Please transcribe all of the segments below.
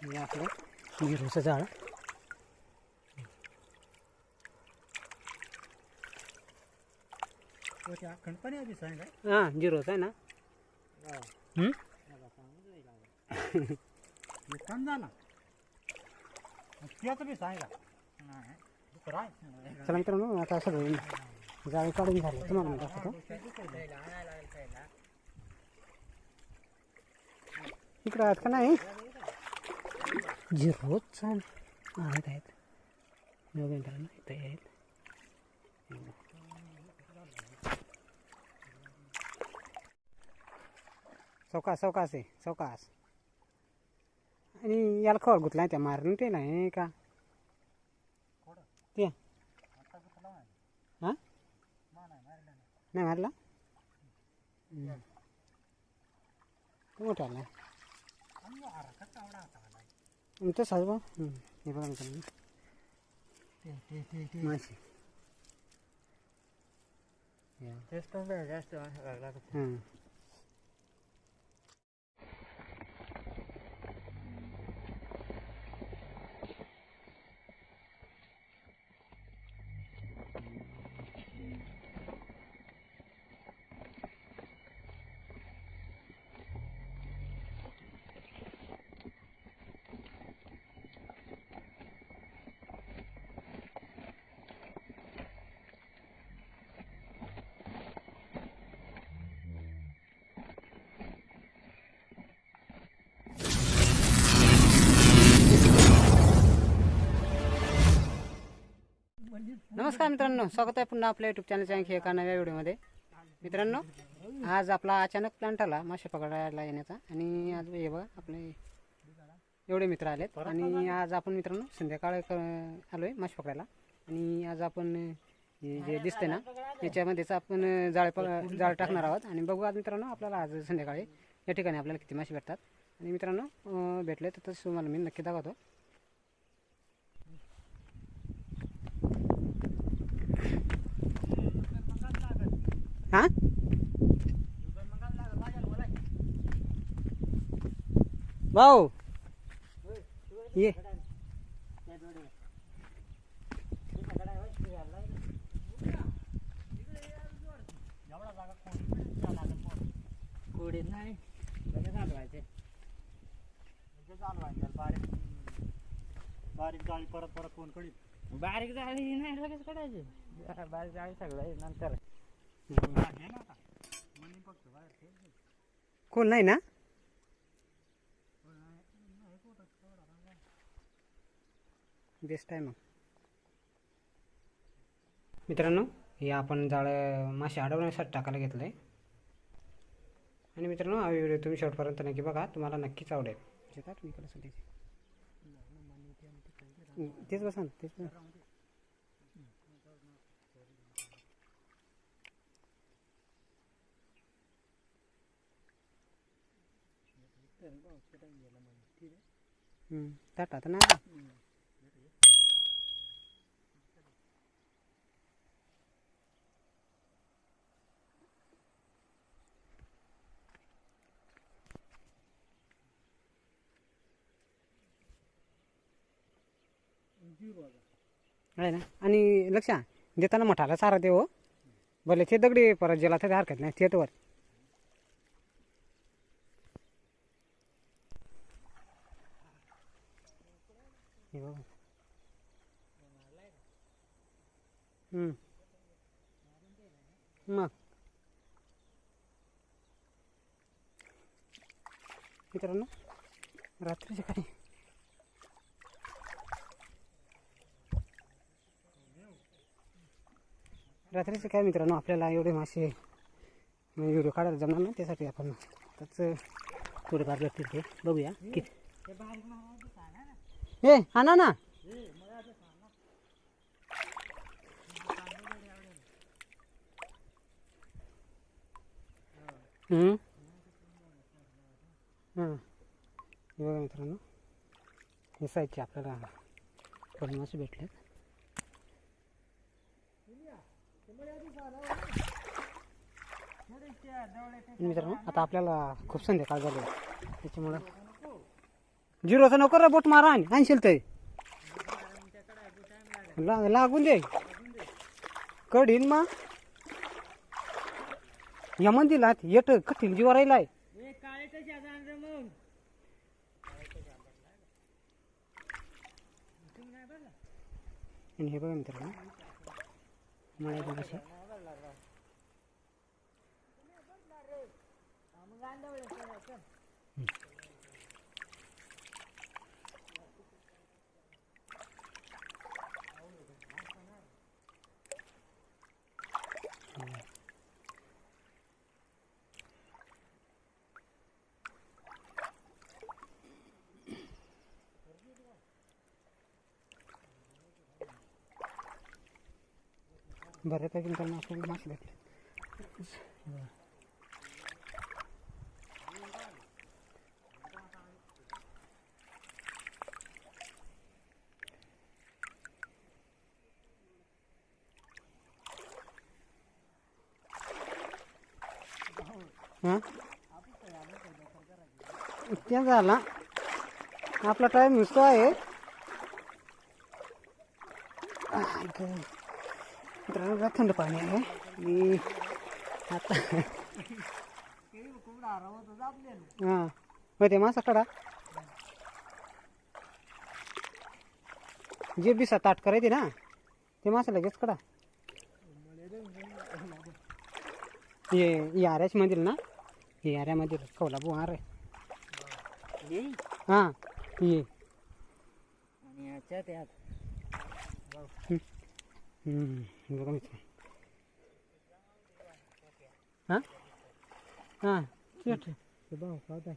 हे आपलं जिरूचं झाड खंडपाणी आधी सांग हां जिरोचं आहे ना हं? समजा ना त्याचं बी सांगा नाही दुसरं आहे. चला मित्रांनो आता सगळं जाळी काढून झालं तुम्हाला म्हणत असतो इकडं आहेत का नाही झिरो छान आहेत आहेत बघा मित्रांनो इथे आहेत चौकास चौकास आहे चौकास आणि याला खबर गुतला त्या मारून ते नाही का ते हां नाही मारला हं. तो मोठा आला तो साजबा हे बघा मित्रांनो मासे या. तेच तर बे, जास्त माणसं नमस्कार मित्रांनो स्वागत आहे पुन्हा आपल्या युट्यूब चॅनलच्या आणखी एका नव्या व्हिडिओमध्ये. मित्रांनो आज आपला अचानक प्लॅन्ट आला मासे पकडायला येण्याचा. आणि आज हे बघा आपले एवढे मित्र आलेत. आणि आज आपण मित्रांनो संध्याकाळ आलो आहे मासे पकडायला. आणि आज आपण हे जे दिसते ना याच्यामध्येच आपण जाळे प जाळ टाकणार आहोत. आणि बघू आज मित्रांनो आपल्याला आज संध्याकाळी या ठिकाणी आपल्याला किती मासे भेटतात. आणि मित्रांनो भेटले तर तसं तुम्हाला मी नक्की दाखवतो. हां? भाऊ. ये. कोडी नाही. चालवायचे चालवायचे बारीक. बारीक जाळी परत परत कोण कळीत बारीक जाळी नाही लगेच काढायची. बारीक जाळी सगळं नंतर. कोण नाही ना? बेस्ट आहे मग. मित्रांनो हे आपण जाळं मासे अडवण्यासाठी टाकायला घेतलं आहे आणि मित्रांनो हा व्हिडिओ तुम्ही शेवटपर्यंत नक्की बघा. तुम्हाला नक्कीच आवडेल. तेच बसा तेच बसा. हम्म, ताटात नाही आहे ना? आणि लक्ष देताना मठाला सारा देव हो. भले ते दगडी परत गेला तरी हरकत नाही ते हो. हे. बघा. मग. मित्रांनो रात्रीचे काही रात्रीचे काय मित्रांनो आपल्याला एवढे मासे व्हिडिओ काढायला जमणार नाही त्यासाठी आपण त्याच थोडेफार भेटतील तिथे बघूया किती हे आणा ना. हम्म. हां. बघा मित्रांनो हे साईजचे आपल्याला दोन भेटले भेटलेत. मित्रांनो आता आपल्याला खूप संध्याकाळ झाली त्याच्यामुळं झिरोचा नको रे बोट मारा आणि आणशील ते लाग लागून दे. कडीन मा या मंदिरात येट कठीण जीवा राहिलाय. हे बघा मित्रांनो मला बघा बऱ्यापैकी त्यांना आपल्याला मासे भेटले हां? त्या झाला. आपला टाईम नुसतो आहे. आय गं. मित्रांनो थंड पाणी आहे. आणि आता हां. मग ते मासा कडा जे बिसा ताट करायचे ना ते मासा लगेच कडा ये याऱ्याच मंदिर ना? हे याऱ्या मंदिर कोल्हापूर हार आहे. हां ये आणि याच्यात त्यात हम्म, बघा मित्र हां हां ठीक आहे भाऊ काय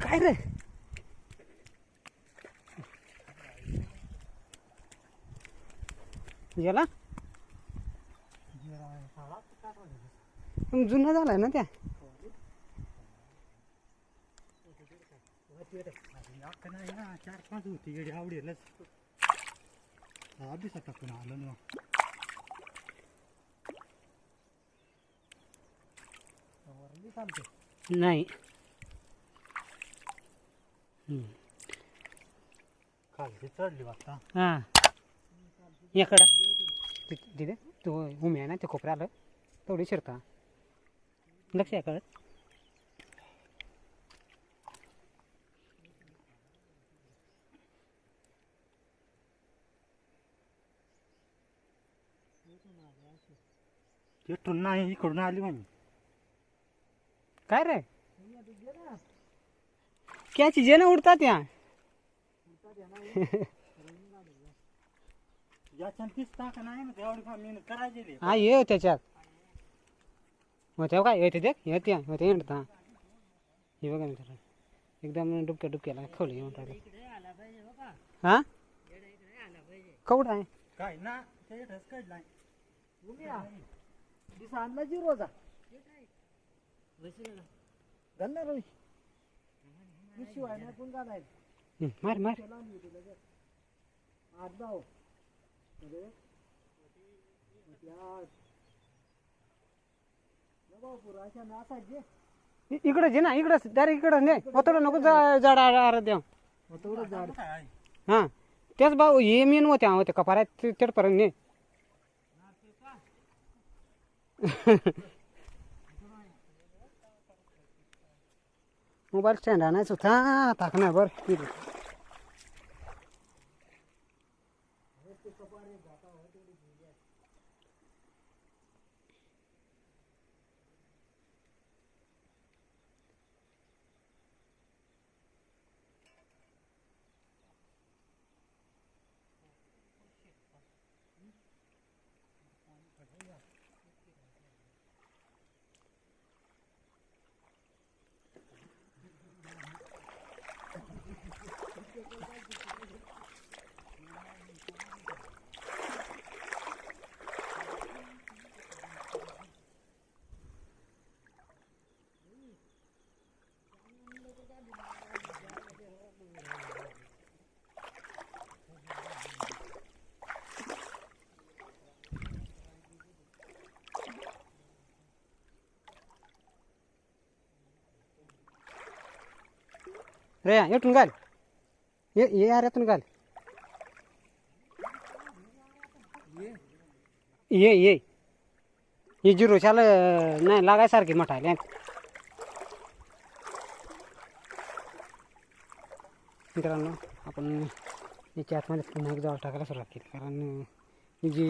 काय रे गेला मग जुना झालाय ना त्या नाही. ना चार पाच होती गडी आवडेलच हा. बी टाकून आलो ना नाही हम्म. खालची चढली वाटता हां याकडं तिथे. तो उम्या ना ते खोपऱ्या आलं तेवढी शिरता. लक्ष याकडं तिथून नाही इकडून आली म्हणजे काय रे? क्याची जे ना उडतात या? याच्यात तीच टाका नाही ना एवढी फार मेहनत करायची हा ये त्याच्यात. मग तेव्हा काय येते देख येते मग ते येणता हे. बघा मित्र एकदम डुबक्या डुबक्याला खवले येऊन राहिले. हा? कवडा आहे? काय ना ते ढस काढलाय. आणला जिरोचा घालणार रोई शिवाय नाही पण घालायचं हं, मार मार. अशा नासायचे इ- इकडं जे ना इकडं डायरेक्ट इकडं ने ओतडं नको जा- जाड आर द्या झाड काय हां. तेच भाऊ हे मेन होत्या होते कपाऱ्यात तेडपर्यंत मोबाइल स्ट्यान्ड हाना छु थाहा थाक्न बर रे येतून घाल. ये ये याऱ्यातून घाल. ये ये. ये जिरोशाल नाही लागायसारखी मठायला मित्रांनो आपण याच्या आतमध्ये पुन्हा एक जवळ टाकायला सुरुवात केली. कारण ही जी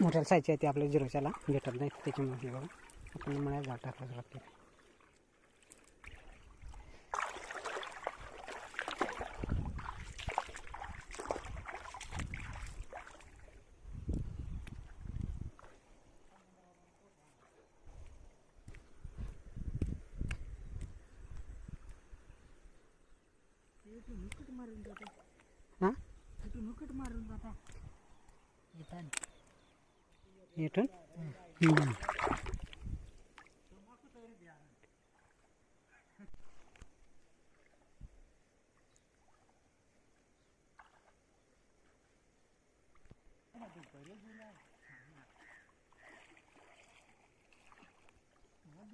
मोठ्या साईजची आहे ती आपल्या जिरोशाला भेटत नाही त्याच्यामुळे बघा आपण मला जवळ टाकायला सुरुवात केली हां इथून हम्म.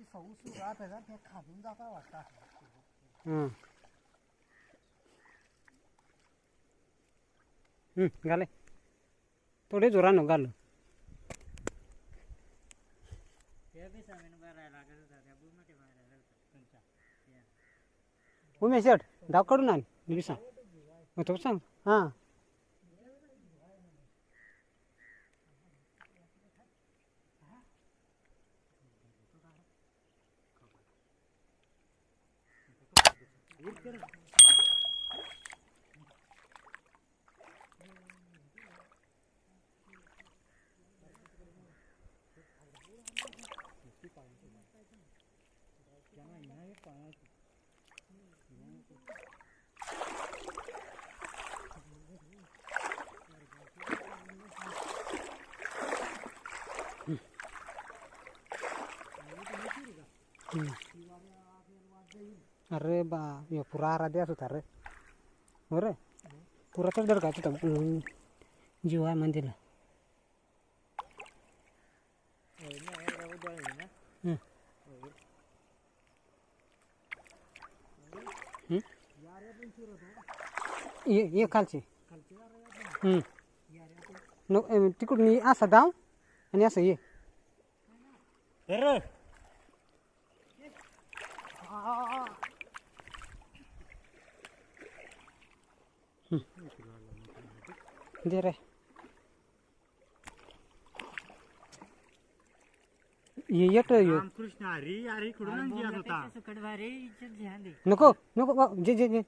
सौसू राहत आहे ना त्या खाजून जाता वाटतं हां हं, घाले थोडे जोरानं घाल. उमेश शेट धाव काढून आण मी सांग. मग तो सांग. हां. अरे बा हे पुरा आराध्याच होता रे हो रे पुराचाच दडकायचा होता हम्म. जीव आहे मंदिरला हं. हं? ये ये खालची. हं. नो अं, तिकडून ये असा धाव आणि असं ये. अरे दे रे. ये येत ये. रामकृष्ण हरी हरी इकडून येत होता. सुकट भारी इज्जत ध्यान दे. नको नको बा, जे जे जे.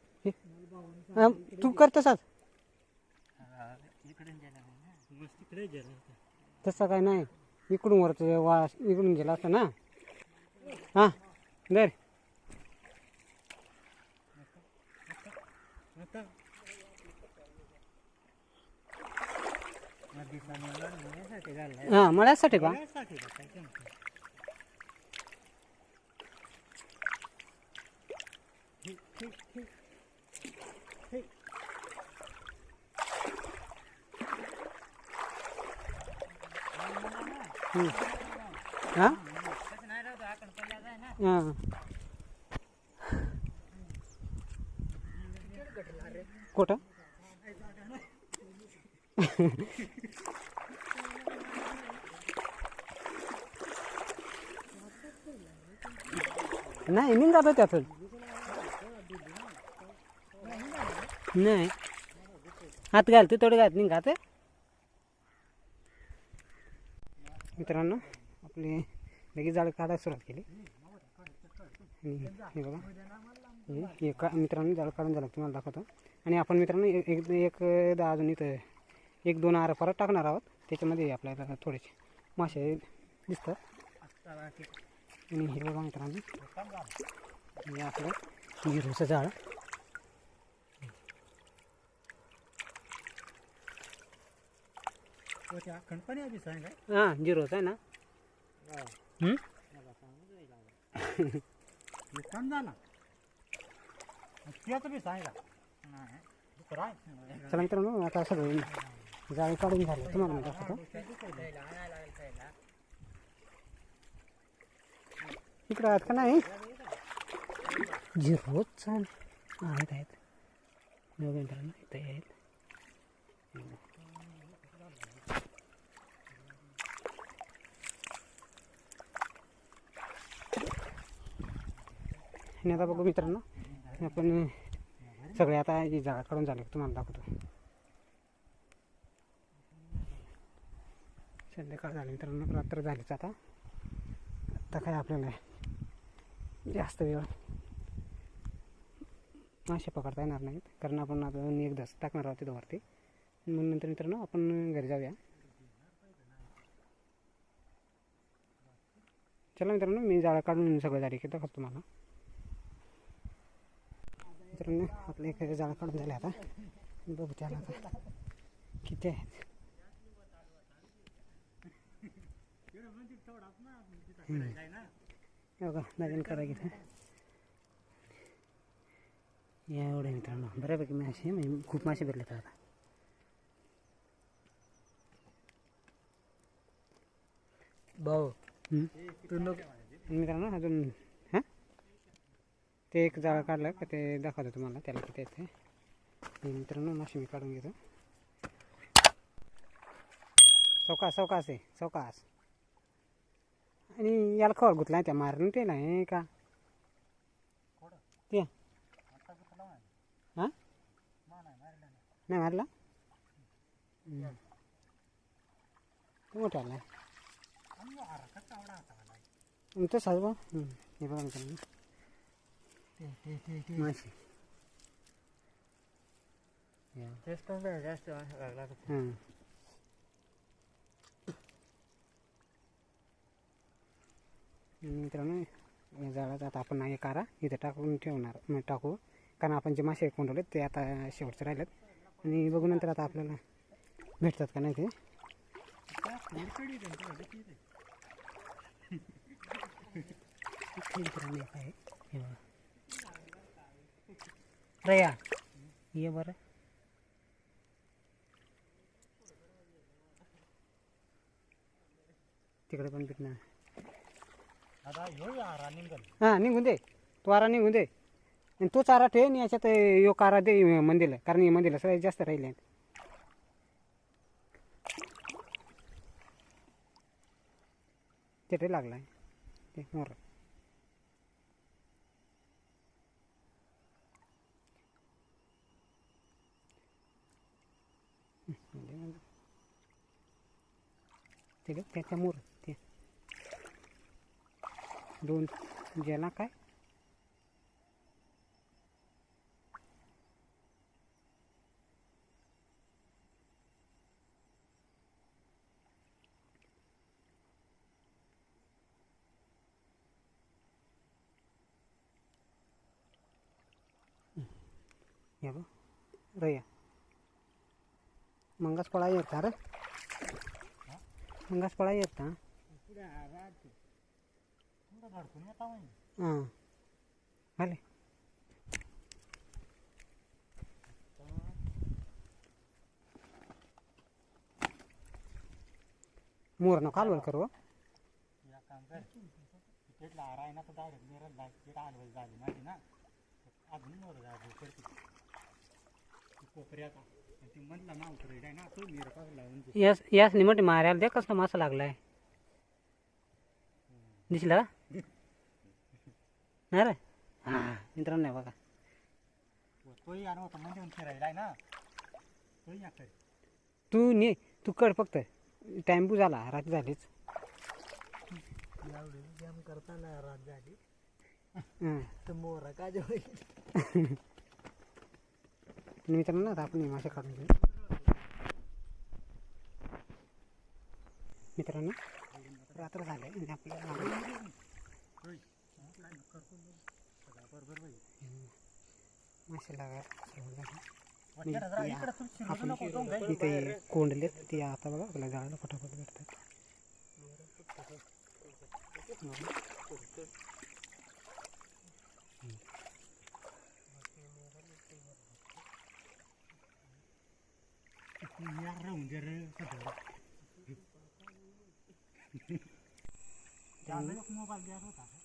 तू करतस आज तसं काय नाही. इकडून वरतो वास इकडून गेला असता ना. हा दर हा मळ्यासाठी का? हां नाही राहतो आपण पडला जाय ना हां कुठं नाही निघालो त्यातून नाही हात घालते थोडे घात निघात मित्रांनो आपली लगेच जाळं काढायला सुरुवात केली. आणि हे बघा. हे का मित्रांनो जाळं काढून झालं. तुम्हाला दाखवतो. आणि आपण मित्रांनो एक एक अजून इथं एक दोन आर परत टाकणार आहोत. त्याच्यामध्ये आपल्याला थोडेसे मासे दिसतात. आणि हे बघा मित्रांनो. हे आपलं हिरोचं जाळं हां. जिरोचं आहे ना. हं? चला मित्रांनो आता सगळं जाळी काढून झालं. तुम्हाला मी दाखवतो इकडं आहात का नाही? झिरोच चाल. आहेत आहेत. बघा मित्रांनो इथे आहेत. आणि आता बघू मित्रांनो. आपण सगळे आता ही जागा काढून झाले तुम्हाला दाखवतो. संध्याकाळ झाली मित्रांनो. रात्र झालीच आता. आता काय आपल्याला जास्त वेळ मासे पकडता येणार नाहीत. कारण आपण आता एकदाच टाकणार आहोत तिथं वरती. मग नंतर मित्रांनो आपण घरी जाऊया. चला मित्रांनो मी जाळं काढून सगळं झाली की दाखवतो तुम्हाला. मित्रांनो आपल्या इकडे जाळं काढून झाले आता. बघू त्याला आता. किती आहेत. बघा नवीन करा इथं. या एवढे मित्रांनो. बऱ्यापैकी मासे म्हणजे खूप मासे भेटले तर आता. भाऊ मित्रांनो अजून ते एक जाळं काढलं का ते दाखवतो तुम्हाला त्याला किती येते मित्रांनो मासे मी काढून घेतो. चौकास चौकास आहे चौकास. आणि याला खबर गुतला त्या मारून ते नाही का? ते. हां? नाही मारला? हम्म. तो मोठा आला. तसाच बा हे बघा मित्रांनो. मासे नाही जास्त लागला हां मित्रांनो जाळात आता आपण हे कारा इथे टाकून ठेवणार म्हणजे टाकू. कारण आपण जे मासे कोंडवले ते आता शेवटचे राहिलेत. आणि बघू नंतर आता आपल्याला भेटतात का नाही ते. इथे मित्रांनो आहे. रया ये बरं. तिकडे पण भेटणार. हां निघून दे. तो आरा निघून दे. आणि तो चारा ठेव आणि याच्यात यो कारा दे मंदिरला. कारण हे मंदिरला सगळ्यात जास्त राहिले आहेत. तिथे लागलाय. ते मोर. ते बघ, त्याच्या मोर ते दोन ज्याला काय हे बघ रया मंगास पळा येता रे मंगास पळा येता पुढे राहते पुढे धडकून येता म्हणजे हां भले मोरनं कालवल करू हो. या काम कर तिकीटला आरा आहे ना तर डायरेक्ट मिरल यास यास निमट मारायला दे कसला मासा लागलाय. दिसला नाही रे? हां मित्रांनो नाही बघा. म्हणजे तू ने तू कर फक्त. टाइम झाला रात्री झालीच. करताना रात झाली. तर मोरा का मित्रांनो आता आपण हे मासे काढून घेऊ. मित्रांनो रात्र झाले आणि आपल्याला मासे लागायला घे. इथे कोंडलेत ते आता बघा आपल्याला जाळायला फटाफट भेटतात एक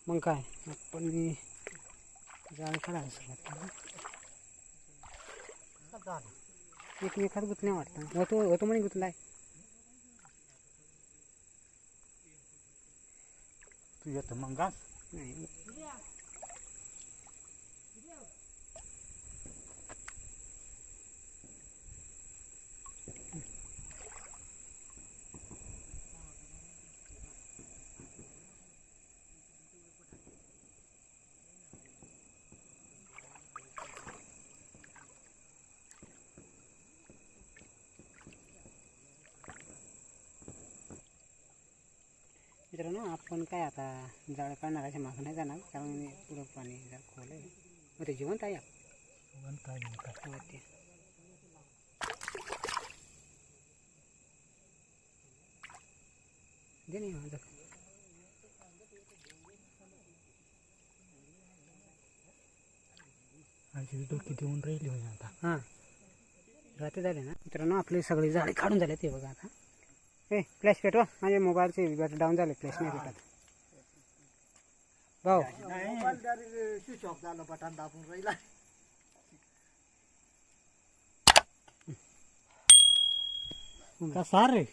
मग काय आपण जाळ काढायला झालं एकमेकात गुतण्या वाटतं होतो होतो म्हणे गुतलाय तू येतो मग घास नाही मित्रांनो आपण काय आता जाळ काढणाराच्या मागं नाही जाणार. कारण पुढं पाणी जर खोल आहे मग ते जिवंत आहे नाही काय हो दे नाही माझं आमची डोकी देऊन राहिली म्हणजे आता. हां. रात्री झाले ना. मित्रांनो आपले सगळे झाडे काढून झाले ते बघा आता. ए फ्लॅश पेटवा माझे मोबाईलचे बॅटरी डाऊन झाले फ्लॅश नाही पेटत भाऊ. स्विच ऑफ झालं बटन दाबून राहिला कसा रे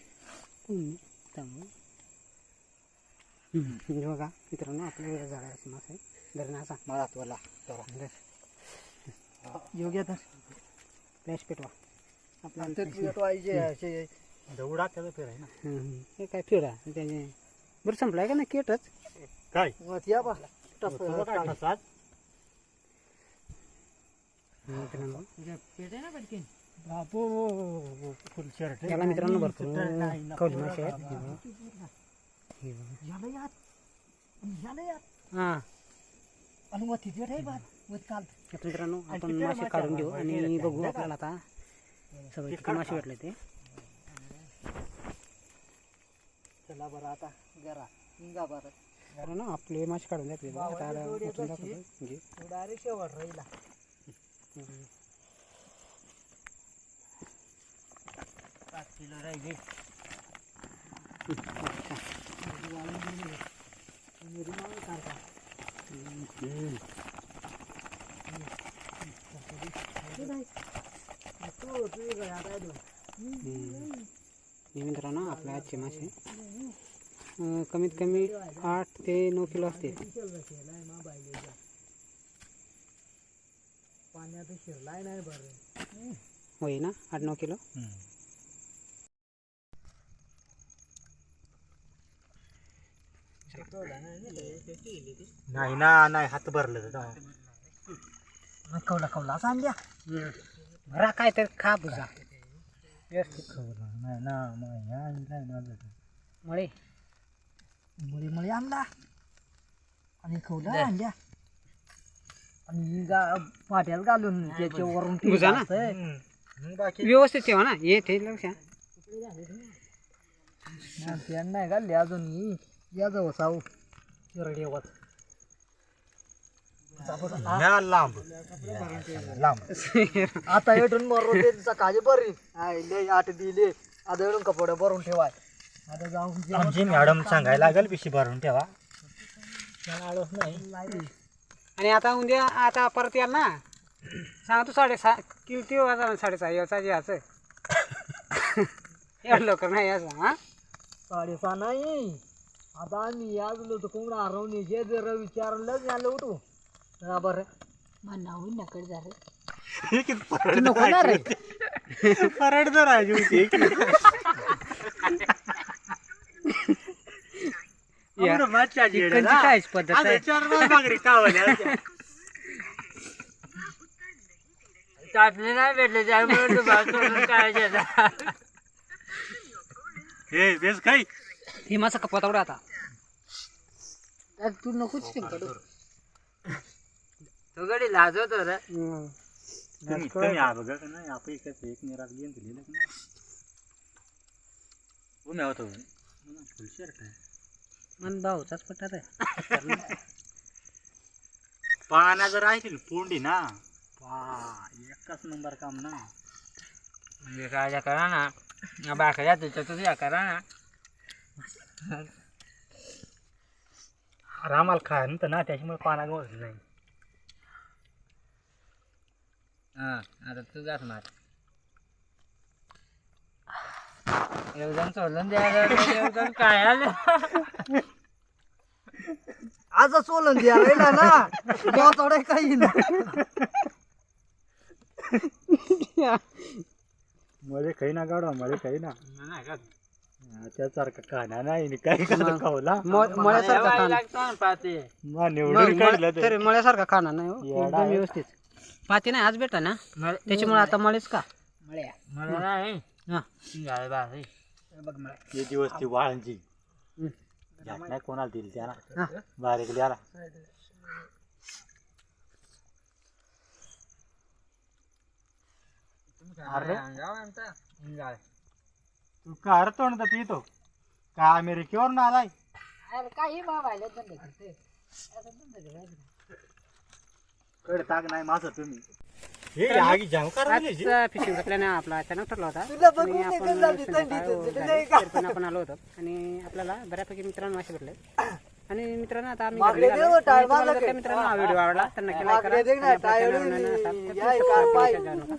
बघा मित्रांनो आपल्या झाडाची मासे धरणाचा मला तुला योग्य तर. फ्लॅश पेटवा आपल्याला पेटवायचे दौडा त्याचा फेर आहे ना. हम्म, हम्म. हे काय फिरा त्याचे बरं संपलाय का ना केटच? काय? या बा. तुझं काय ठसात? मित्रांनो बापू फुल शर्ट त्याला मित्रांनो भरपूर कवली मासे आहेत. हे बघा. हे बघा. याला यात. याला यात. हां. आणि मग तिथे रे बात. मग काल. आता मित्रांनो आपण मासे काढून घेऊ आणि बघू आपल्याला आता सगळे किती मासे भेटले ते. चला बरं आता जरा निघा बरं मित्रांनो आपले मासे काढून घेतले बघा. आता आला उचलून दाखवतो. घे. डायरेक्ट शेवट राहिला. पाच किलो राहिले हम्म. हे मित्रांनो आपले आजचे मासे. कमीत कमी आठ ते नऊ किलो असते होय ना? आठ नऊ किलो? नाही ना नाही हात भरलं तर कवला कवला सांग्या भरा काय तर खा बुजा. व्यवस्थित नाही. ना मग ह्या नाही ना मळे. मुली मुली आणला. आणि कवला आणल्या. आणि गा पाट्यात घालून त्याच्यावरून बुजा ना? बाकी? व्यवस्थित ठेवा ना. ये ते लक्षात नाही घालले अजून ही. या जाऊ साऊ रेडिओवर ह्या लांब. लांब. आता एटून मरून सकाळी बरी. लय आठ दिले. आता एडून कपडे भरून ठेवाय. आता जाऊन आमची मॅडम सांगायला लागेल पिशी भरून ठेवा. आळस नाही. आणि आता उद्या आता परत याल ना? सांग तू साडेसहा किती वाजा साडेसहा याचा याचं एवढं लवकर नाही यायचं हां? साडेसहा नाही. आता आम्ही याजलो तर कोंबडा हरवणे जे जर विचारलं झालं उठू हा बरं. नको ना रे. परड तर राजू या. चिकनची कायच पद्धत आहे चाटणी नाही भेटले त्यामुळे तुम्हाला काय हे बेस काय हे माझा कपात आवडा आता. तू नकोच गडी लाजवतो रे तुम्ही तुम्ही हा बघा का नाही? आपण एकच एक निरात गेम दिलेलं का नाही? उम्या होतो फुल शर्ट आहे. मन भाऊचाच आहे. पाना जर ऐकली पोंडी ना? पा एकच नंबर काम ना. म्हणजे काय करा ना. बाकऱ्या त्याच्यातच या करा ना. आरामाला खाय नव्हतं ना त्याच्यामुळे पाना गवत नाही. हा आता तुझाच मार. एकदम सोडून द्यायला काय आलं? आज सोलन द्या राहिला ना. मोतोडे काही नाही. मले काही ना गाडवा मले काही ना. त्यासारखं काना नाही नि. काही खावला मळ्यासारखा ना तरी. मळ्यासारखा खाणं नाही हो. एकदम. व्यवस्थित. पाती नाही आज भेटा ना? त्याच्यामुळे आता मळेच का? मला नाही हा. झालं बा हे. ते दिवस ती वाळांची नाही कोणाला दिली त्याला. हा. बारीक द्याला. अरे. तू का अरे तोंड पितो का अमेरिकेवरून आलाय? कड ताक नाही माझं तुम्ही हे आगी फिशिंगचा प्लॅन आपला अचानक ठरला होता तुला बघून आणि आपण संध्याकाळी. हो, तुला झाली. नाही का? तरी पण आपण आलो होतो आणि आपल्याला बऱ्यापैकी मित्रांनो मासे भेटले आणि मित्रांनो आता आम्ही मागले घरी देव. टाळ तुम्हाला जर. मित्रांनो हा व्हिडिओ आवडला तर नक्की लाईक करा मागले देव ना, आणि आपल्या टाळ channel ला नवीन असाल तर या, please कार subscribe पाय. करायला जाऊ नका.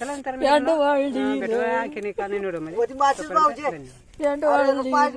चला मित्रांनो, अं, भेटूया आणखीन एका नवीन धन्यवाद. पाय